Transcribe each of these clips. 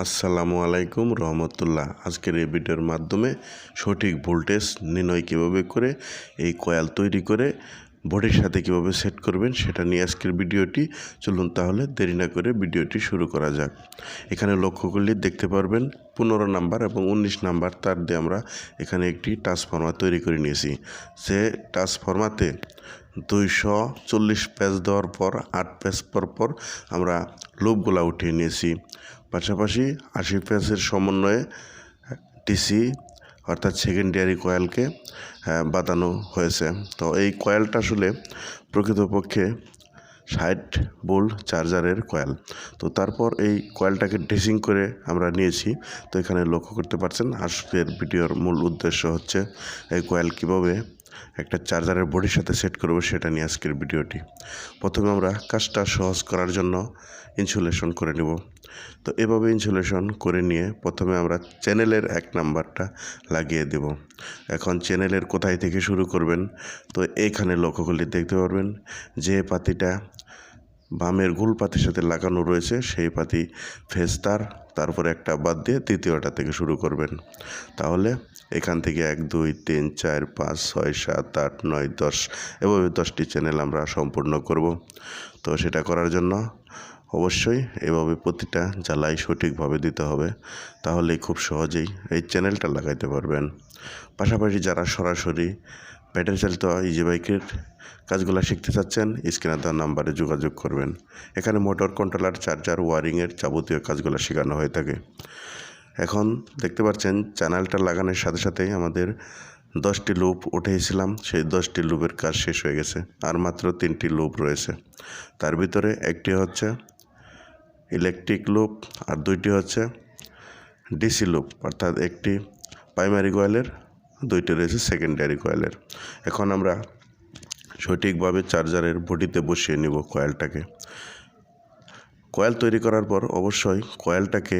আসসালামু আলাইকুম রহমতুল্লাহ। আজকের এই ভিডিওর মাধ্যমে সঠিক ভোল্টেজ নির্ণয় কীভাবে করে, এই কয়াল তৈরি করে বোর্ডের সাথে কীভাবে সেট করবেন সেটা নিয়ে আজকের ভিডিওটি। চলুন তাহলে দেরি না করে ভিডিওটি শুরু করা যাক। এখানে লক্ষ্য করলে দেখতে পারবেন পনেরো নাম্বার এবং উনিশ নাম্বার তার দিয়ে আমরা এখানে একটি ট্রান্সফর্মার তৈরি করে নিয়েছি। সে ট্রান্সফর্মাতে দুইশো চল্লিশ পেজ দেওয়ার পর, আট পেজ পর পর আমরা লোভগুলা উঠিয়ে নিয়েছি। পাশাপাশি আশি পেজের সমন্বয়ে টিসি অর্থাৎ সেকেন্ডারি কয়েলকে আহ, বাঁধানো হয়েছে। তো এই কয়েলটা আসলে প্রকৃতপক্ষে ষাট বোল্ট চার্জারের কয়েল। তো তারপর এই কয়েলটাকে ড্রেসিং করে আমরা নিয়েছি। তো এখানে লক্ষ্য করতে পারছেন আজকের ভিডিওর মূল উদ্দেশ্য হচ্ছে এই কয়েল কীভাবে একটা চার্জারের বডির সাথে সেট করব সেটা নিয়ে আজকের ভিডিওটি। প্রথমে আমরা কাজটা সহজ করার জন্য ইনসুলেশন করে নেব। তো এভাবে ইনসুলেশন করে নিয়ে প্রথমে আমরা চ্যানেলের এক নাম্বারটা লাগিয়ে দেব। এখন চ্যানেলের কোথায় থেকে শুরু করবেন? তো এইখানে লক্ষ্য করলে দেখতে পারবেন। যে পাতিটা বামের গোল পাতির সাথে লাগানো রয়েছে, সেই পাতি ফেস্তার, তারপরে একটা বাদ দিয়ে তৃতীয়টা থেকে শুরু করবেন। তাহলে এখান থেকে এক, দুই, তিন, চার, পাঁচ, ছয়, সাত, আট, নয়, দশ, এভাবে দশটি চ্যানেল আমরা সম্পূর্ণ করব। তো সেটা করার জন্য অবশ্যই এভাবে প্রতিটা জ্বালাই সঠিকভাবে দিতে হবে। তাহলে খুব সহজেই এই চ্যানেলটা লাগাইতে পারবেন। পাশাপাশি যারা সরাসরি ব্যাটারি চালিত ইজি বাইকের কাজগুলো শিখতে চাচ্ছেন, স্ক্রিনে দেওয়া নাম্বারে যোগাযোগ করবেন। এখানে মোটর কন্ট্রোলার চার্জার ওয়ারিংয়ের যাবতীয় কাজগুলো শেখানো হয়ে থাকে। এখন দেখতে পাচ্ছেন চ্যানেলটা লাগানোর সাথে সাথেই আমাদের দশটি লুপ উঠেছিলাম। সেই দশটি লুপের কাজ শেষ হয়ে গেছে, আর মাত্র তিনটি লুপ রয়েছে। তার ভিতরে একটি হচ্ছে ইলেকট্রিক লুপ আর দুইটি হচ্ছে ডিসি লুপ অর্থাৎ একটি প্রাইমারি কয়েলের দুইটি রয়েছে সেকেন্ডারি কয়েলের এখন আমরা সঠিকভাবে চার্জারের বডিতে বসিয়ে নিব কয়েলটাকে কয়েল তৈরি করার পর অবশ্যই কয়েলটাকে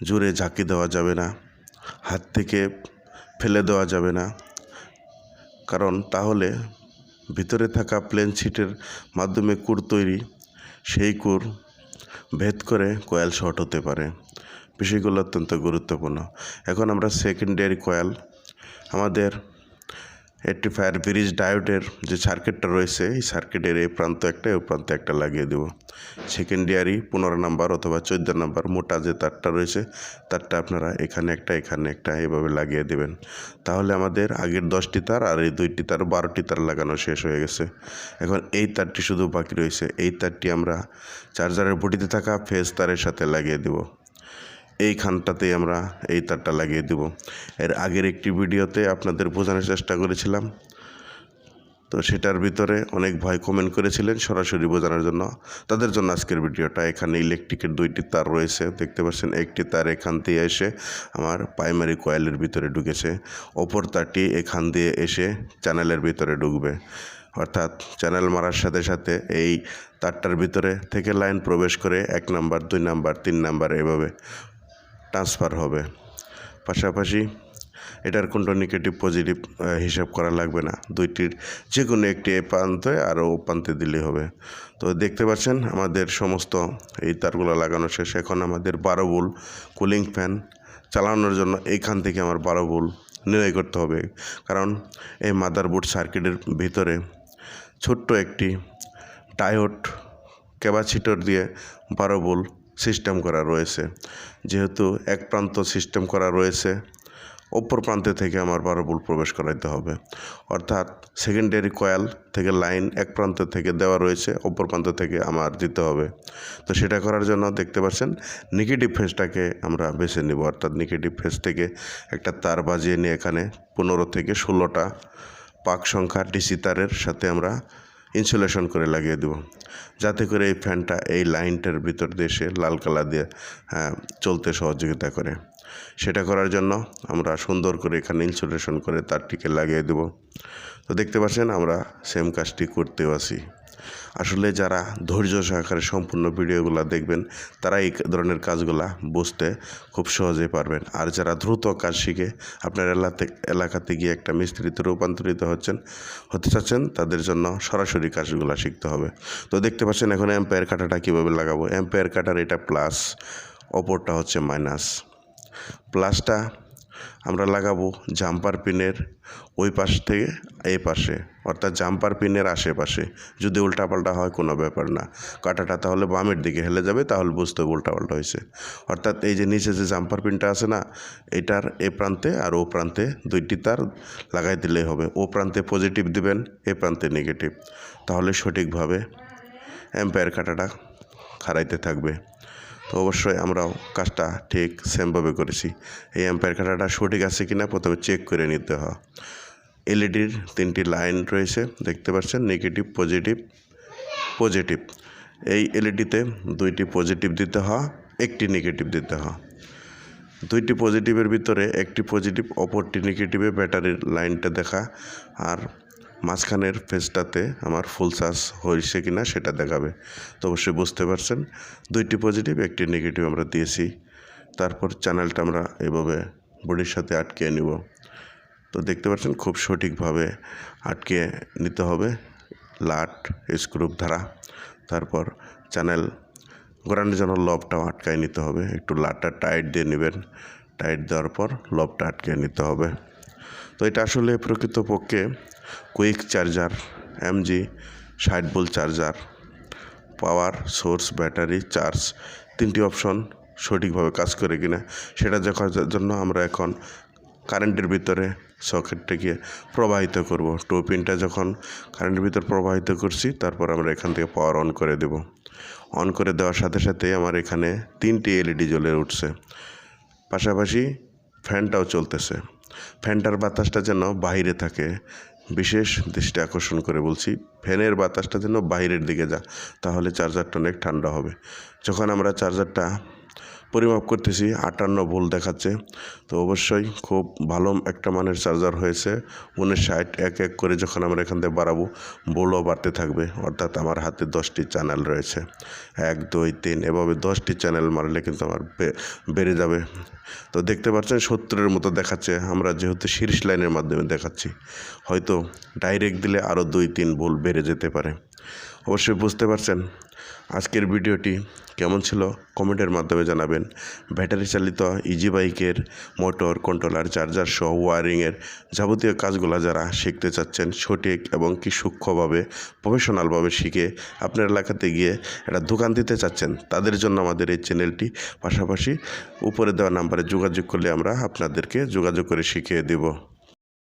জুড়ে ঝাঁকি দেওয়া যাবে না, হাত থেকে ফেলে দেওয়া যাবে না। কারণ তাহলে ভিতরে থাকা প্লেন শিটের মাধ্যমে কুর তৈরি, সেই কুর ভেদ করে কয়েল শর্ট হতে পারে। বিষয়গুলো অত্যন্ত গুরুত্বপূর্ণ। এখন আমরা সেকেন্ডারি কয়েল আমাদের একটি ফায়ার ব্রিজ ডায়োডের যে সার্কিটটা রয়েছে, এই সার্কিটের এই প্রান্ত একটা এই প্রান্তে একটা লাগিয়ে দেব। সেকেন্ডারি পনেরো নাম্বার অথবা চোদ্দ নাম্বার মোটা যে তারটা রয়েছে, তারটা আপনারা এখানে একটা এখানে একটা এভাবে লাগিয়ে দেবেন। তাহলে আমাদের আগের দশটি তার আর এই দুইটি তার, বারোটি তার লাগানো শেষ হয়ে গেছে। এখন এই তারটি শুধু বাকি রয়েছে, এই তারটি আমরা চার্জারের বডিতে থাকা ফেজ তারের সাথে লাগিয়ে দেব। এইখানটাতেই আমরা এই তারটা লাগিয়ে দেব। এর আগের একটি ভিডিওতে আপনাদের বোঝানোর চেষ্টা করেছিলাম। তো সেটার ভিতরে অনেক ভাই কমেন্ট করেছিলেন সরাসরি বোঝানোর জন্য। তাদের জন্য আজকের ভিডিওটা এখানে ইলেকট্রিকের দুইটি তার রয়েছে। দেখতে পাচ্ছেন, একটি তার এখান দিয়ে এসে আমার প্রাইমারি কয়েলের ভিতরে ঢুকেছে। অপর তারটি এখান দিয়ে এসে চ্যানেলের ভিতরে ঢুকবে। অর্থাৎ চ্যানেল মারার সাথে সাথে এই তারটার ভিতরে থেকে লাইন প্রবেশ করে এক নাম্বার দুই নাম্বার তিন নাম্বার এভাবে ট্রান্সফার হবে। পাশাপাশি এটার কোনটা নেগেটিভ পজিটিভ হিসাব করা লাগবে না। দুইটির যে কোনো একটি এ প্রান্তে আর ও প্রান্তে দিলেই হবে। তো দেখতে পাচ্ছেন, আমাদের সমস্ত এই তারগুলো লাগানো শেষ। এখন আমাদের বারো বুল কুলিং ফ্যান চালানোর জন্য এইখান থেকে আমার বারো বুল নির্ণয় করতে হবে। কারণ এই মাদারবোর্ড সার্কিটের ভিতরে ছোট্ট একটি ডায়োড ক্যাপাসিটর দিয়ে বারো বোল সিস্টেম করা রয়েছে। যেহেতু এক প্রান্ত সিস্টেম করা রয়েছে, অপর প্রান্তে থেকে আমার বারো বোল প্রবেশ করাইতে হবে। অর্থাৎ সেকেন্ডারি কয়েল থেকে লাইন এক প্রান্ত থেকে দেওয়া রয়েছে, অপর প্রান্ত থেকে আমার দিতে হবে। তো সেটা করার জন্য দেখতে পাচ্ছেন নেগেটিভ ফেসটাকে আমরা বেছে নিব। অর্থাৎ নেগেটিভ ফেস থেকে একটা তার বাজিয়ে নিয়ে এখানে পনেরো থেকে ষোলোটা পাক সংখ্যা ডিসি তারের সাথে আমরা ইনসুলেশন করে লাগিয়ে দেব। যাতে করে এই ফ্যানটা এই লাইনটার ভিতর দিয়ে লাল কালার দিয়ে হ্যাঁ, চলতে সহযোগিতা করে। সেটা করার জন্য আমরা সুন্দর করে এখানে ইনসুলেশন করে তারটিকে লাগিয়ে দেব। তো দেখতে পাচ্ছেন আমরা সেম কাজটি করতেও আসি আসলে যারা ধৈর্য সহকারে সম্পূর্ণ ভিডিওগুলো দেখবেন, তারা এই ধরনের কাজগুলা বুঝতে খুব সহজেই পারবেন। আর যারা দ্রুত কাজ শিখে আপনার এলাকাতে এলাকাতে গিয়ে একটা মিস্ত্রিতে রূপান্তরিত হচ্ছেন, হতে চাচ্ছেন, তাদের জন্য সরাসরি কাজগুলো শিখতে হবে। তো দেখতে পাচ্ছেন এখন অ্যাম্পায়ার কাটাটা কীভাবে লাগাবো? অ্যাম্পায়ার কাটার এটা প্লাস অপরটা হচ্ছে মাইনাস প্লাসটা আমরা লাগাবো জাম্পার পিনের ওই পাশ থেকে এই পাশে। অর্থাৎ জাম্পার পিনের আশেপাশে। যদি উল্টাপাল্টা হয়, কোনো ব্যাপার না। কাঁটাটা তাহলে বামের দিকে হেলে যাবে, তাহলে বুঝতে হবে উল্টাপাল্টা হয়েছে। অর্থাৎ এই যে নিচে যে জাম্পার পিনটা আছে না, এটার এ প্রান্তে আর ও প্রান্তে দুইটি তার লাগাই দিলেই হবে। ও প্রান্তে পজিটিভ দিবেন, এ প্রান্তে নেগেটিভ তাহলে সঠিকভাবে অ্যাম্পায়ার কাঁটাটা খাড়াইতে থাকবে। তো অবশ্যই আমরাও কাজটা ঠিক সেমভাবে করেছি। এই অ্যাম্পায়ার কাটাটা সঠিক আছে কিনা প্রথমে চেক করে নিতে হয়। এলইডির তিনটি লাইন রয়েছে, দেখতে পাচ্ছেন নেগেটিভ পজিটিভ পজিটিভ এই এলইডিতে দুইটি পজিটিভ দিতে হয়, একটি নেগেটিভ দিতে হয়। দুইটি পজিটিভের ভিতরে একটি পজিটিভ অপরটি নেগেটিভে ব্যাটারির লাইনটা দেখা। আর মাঝখানের ফেজটাতে আমার ফুল চার্জ হয়েছে কি না সেটা দেখাবে। তো অবশ্যই বুঝতে পারছেন। দুইটি পজিটিভ, একটি নেগেটিভ আমরা দিয়েছি। তারপর চ্যানেলটা আমরা এভাবে বডির সাথে আটকে নিব। তো দেখতে পাচ্ছেন খুব সঠিকভাবে আটকে নিতে হবে। লাট, স্ক্রুপ ধারা। তারপর চ্যানেল ঘোরানোর জন্য লবটাও আটকায় নিতে হবে। একটু লাটটা টাইট দিয়ে নেবেন। টাইট দেওয়ার পর লবটা আটকে নিতে হবে। তো এটা আসলে প্রকৃতপক্ষে কুইক চার্জার, এমজি ষাট volt charger, power, source, battery, charge, তিনটি অপশন সঠিকভাবে কাজ করে কিনা সেটা দেখার জন্য আমরা এখন কারেন্টের ভিতরে সকেটটাকে প্রবাহিত করব। টু পিনটা যখন কারেন্টের ভিতর প্রবাহিত করছি, তারপর আমরা এখান থেকে পাওয়ার অন করে দেব। অন করে দেওয়ার সাথে সাথে আমার এখানে তিনটি এলইডি জ্বলে উঠছে। পাশাপাশি ফ্যানটাও চলতেছে। ফ্যানটার বাতাসটা যেন বাইরে থাকে। বিশেষ দৃষ্টি আকর্ষণ করে বলছি, ফ্যানের বাতাসটা যেন বাইরের দিকে যা, তাহলে চার্জারটা অনেক ঠান্ডা হবে। যখন আমরা চার্জারটা পরিমাপ করতেছি, আটান্ন ভোল্ট দেখাচ্ছে। তো অবশ্যই খুব ভালো একটা মানের চার্জার হয়েছে, উনিশ ষাট, এক এক করে যখন আমরা এখান থেকে বাড়াবো বোলও বাড়তে থাকবে। অর্থাৎ আমার হাতে দশটি চ্যানেল রয়েছে। এক, দুই, তিন, এভাবে দশটি চ্যানেল মারলে কিন্তু আমার বেড়ে যাবে। তো দেখতে পাচ্ছেন সত্তরের মতো দেখাচ্ছে, আমরা যেহেতু শীর্ষ লাইনের মাধ্যমে দেখাচ্ছি, হয়তো ডাইরেক্ট দিলে আরও দুই, তিন ভুল বেড়ে যেতে পারে। অবশ্যই বুঝতে পারছেন। আজকের ভিডিওটি কেমন ছিল কমেন্টের মাধ্যমে জানাবেন। ব্যাটারি চালিত ইজি বাইকের মোটর কন্ট্রোলার চার্জার সহ ওয়ারিংয়ের যাবতীয় কাজগুলো যারা শিখতে চাচ্ছেন, সঠিক এবং কি সূক্ষ্মভাবে প্রফেশনালভাবে শিখে আপনার এলাকাতে গিয়ে একটা দোকান দিতে চাচ্ছেন, তাদের জন্য আমাদের এই চ্যানেলটি পাশাপাশি উপরে দেওয়া নাম্বারে যোগাযোগ করলে আমরা আপনাদেরকে যোগাযোগ করে শিখিয়ে দেব।